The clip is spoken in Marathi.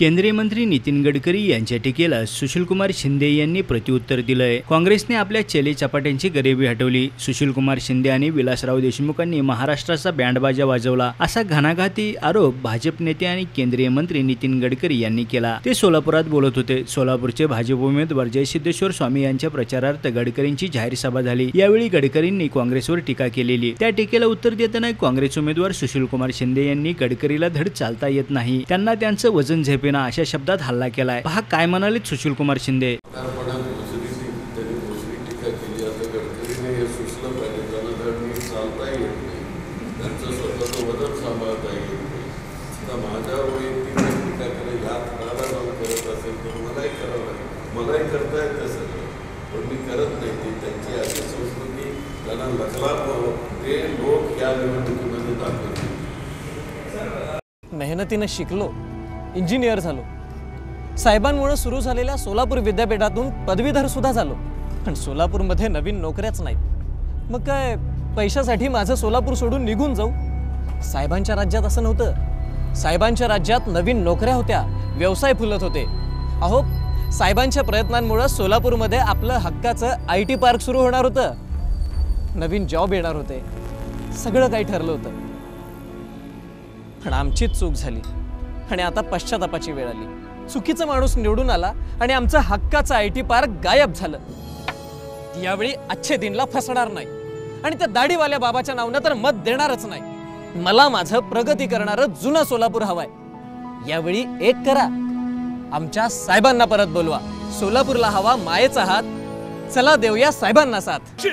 केंद्रीय मंत्री नितीन गडकरी यांच्या टीकेला सुशीलकुमार शिंदे यांनी प्रत्युत्तर दिलंय. काँग्रेसने आपल्या चेले चपाट्यांची गरिबी हटवली. सुशीलकुमार शिंदे आणि विलासराव देशमुखांनी महाराष्ट्राचा बँडबाजा वाजवला. असा घणाघाती आरोप भाजप नेते आणि केंद्रीय मंत्री नितीन गडकरी यांनी केला. ते सोलापुरात बोलत होते. सोलापूरचे भाजप उमेदवार जयसिद्धेश्वर स्वामी यांच्या प्रचारार्थ गडकरींची जाहीर सभा झाली. यावेळी गडकरींनी काँग्रेसवर टीका केलेली. त्या टीकेला उत्तर देताना काँग्रेस उमेदवार सुशीलकुमार शिंदे यांनी गडकरीला धड चालता येत नाही. त्यांना त्यांचं वजन झेपेना अशा शब्दात हल्ला केलाय. पहा काय म्हणालेत सुशीलकुमार शिंदे. कारपणा भोसरीची त्यांनी भोसरी टीका केली आता गडकरीने सुचलं पाहिजे त्यांना धड नीट चालता येत नाही त्यांचं स्वतःचं वजन सांभाळता येत नाही आता माझ्या वैयक्तिक जर टीका केलं ह्या थराला जाऊन करत असेल तर मलाही करावं लागेल मलाही करता येतं सगळं पण मी करत नाही. ती त्यांची अशी संस्कृती त्यांना लखला ते लोक या निवडणुकीमध्ये दाखवतील मेहनतीनं शिकलो. इंजिनियर झालो. साहेबांमुळे सुरू झालेल्या सोलापूर विद्यापीठातून पदवीधर सुद्धा झालो. पण सोलापूरमध्ये नवीन नोकऱ्याच नाहीत. मग काय पैशासाठी माझं सोलापूर सोडून निघून जाऊ? साहेबांच्या राज्यात असं नव्हतं. साहेबांच्या राज्यात नवीन नोकऱ्या होत्या व्यवसाय फुलत होते. अहो साहेबांच्या प्रयत्नांमुळं सोलापूरमध्ये आपलं हक्काचं आय टी पार्क सुरू होणार होतं. नवीन जॉब येणार होते. सगळं काही ठरलं होतं. पण आमचीच चूक झाली. आणि आता पश्चातापाची वेळ आली. चुकीचा माणूस निवडून आला आणि आमचं हक्काचं आय टी पार्क गायब झालं. यावेळी अच्छे दिनला फसणार नाही. आणि त्या दाढीवाल्या बाबाच्या नावनं तर मत देणारच नाही. मला माझं प्रगती करणारं जुनं सोलापूर हवाय. यावेळी एक करा. आमच्या साहेबांना परत बोलवा. सोलापूरला हवा मायेचा हात चला देऊया साहेबांना साथ.